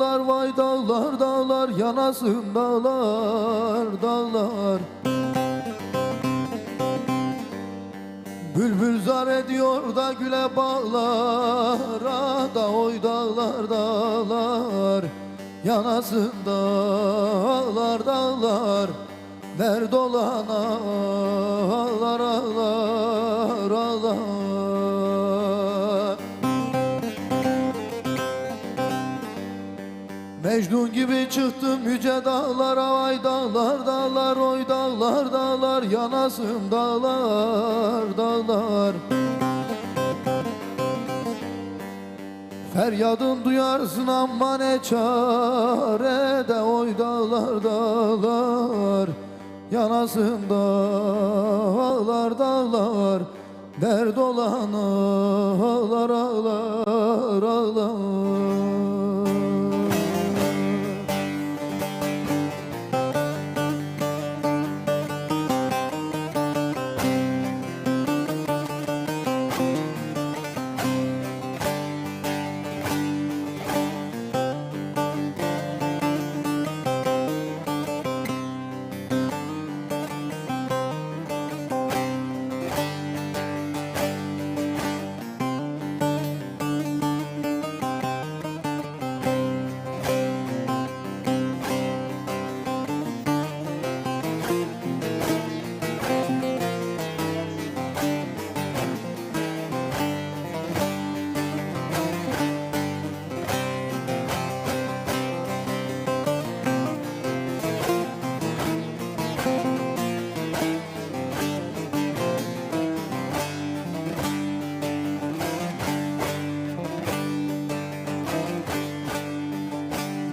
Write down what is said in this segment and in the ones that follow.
dağlar vay dağlar dağlar yanasın dağlar dağlar. Bülbül zar ediyor da güle bağlara da oy dağlar dağlar Yanasın dağlar dağlar. Dert olan ağlar ağlar ağlar Mecnun gibi çıktım yüce dağlara Vay dağlar dağlar oy dağlar dağlar Yanasın dağlar dağlar. Feryadın duyarsın ama ne çare de Oy dağlar dağlar Yanasın dağlar dağlar. Dert olan ağlar ağlar ağlar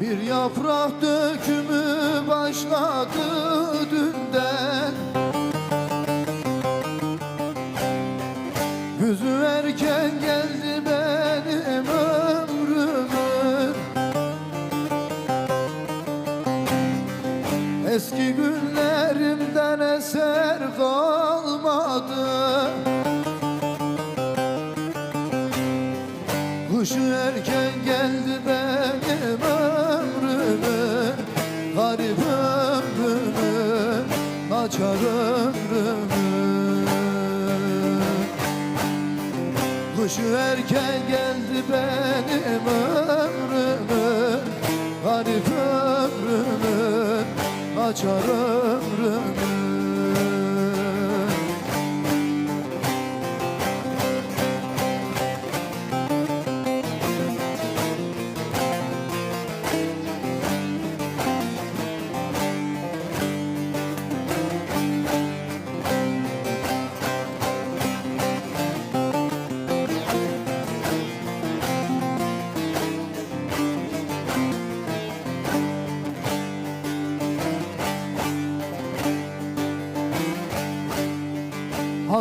Bir yaprak dökümü başladı dünden. Güzü erken geldi benim ömrümün. Eski Kışı erken geldi benim ömrümün Garip ömrümün Naçar ömrümün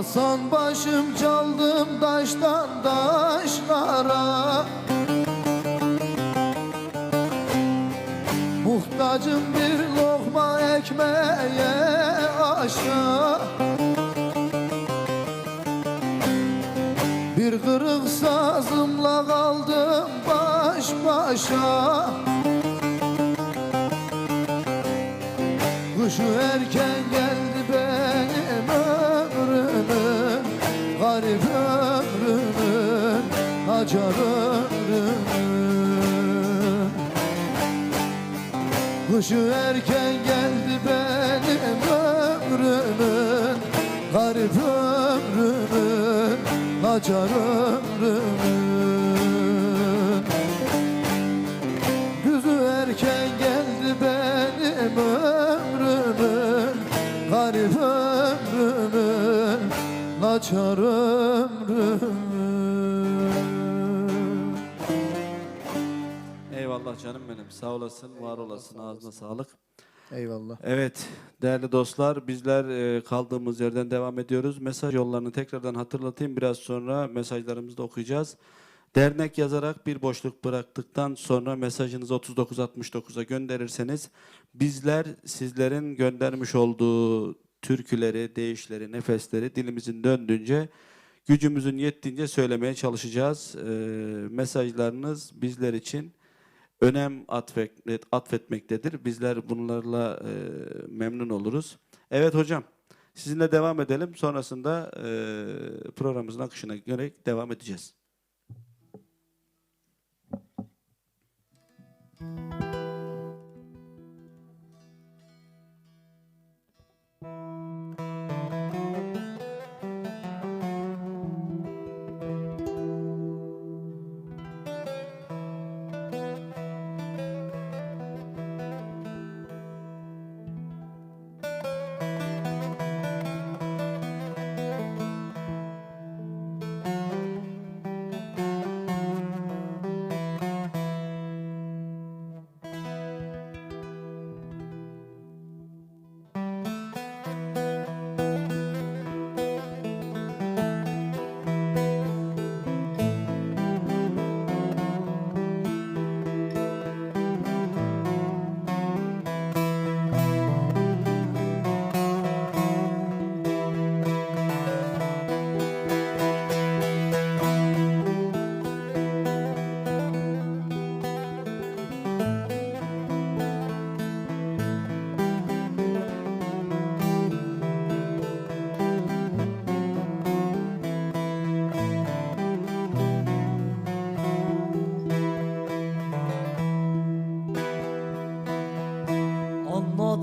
Hasan başım çaldım taştan taşlara. Muhtacım bir lokma ekmeğe aşağı Bir kırık sazımla kaldım baş başa. Kışı erken Hacar ömrümün Kışı erken geldi benim ömrümün Garip ömrümün Hacar ömrümün Eyvallah canım benim. Sağ olasın, var olasın. Ağzına sağlık. Eyvallah Evet, değerli dostlar, bizler e, kaldığımız yerden devam ediyoruz. Mesaj yollarını tekrardan hatırlatayım. Biraz sonra mesajlarımızı da okuyacağız. Dernek yazarak bir boşluk bıraktıktan sonra mesajınızı 3969'a gönderirseniz bizler sizlerin göndermiş olduğu türküleri, deyişleri, nefesleri dilimizin döndüğünce gücümüzün yettiğince söylemeye çalışacağız. E, mesajlarınız bizler için önem atfet, atfetmektedir. Bizler bunlarla e, memnun oluruz. Evet hocam, sizinle devam edelim. Sonrasında e, programımızın akışına göre devam edeceğiz.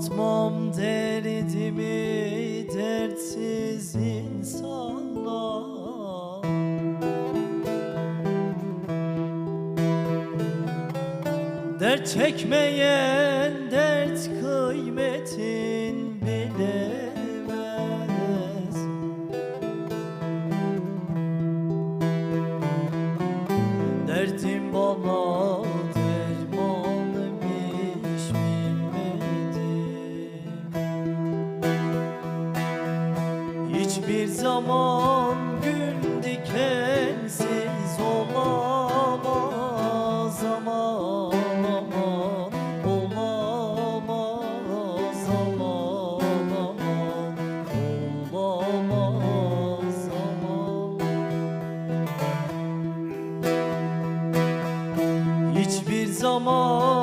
Anlatmam derdimi dertsiz insanlar. Dert çekmeyen dert kıymetin Hiçbir zaman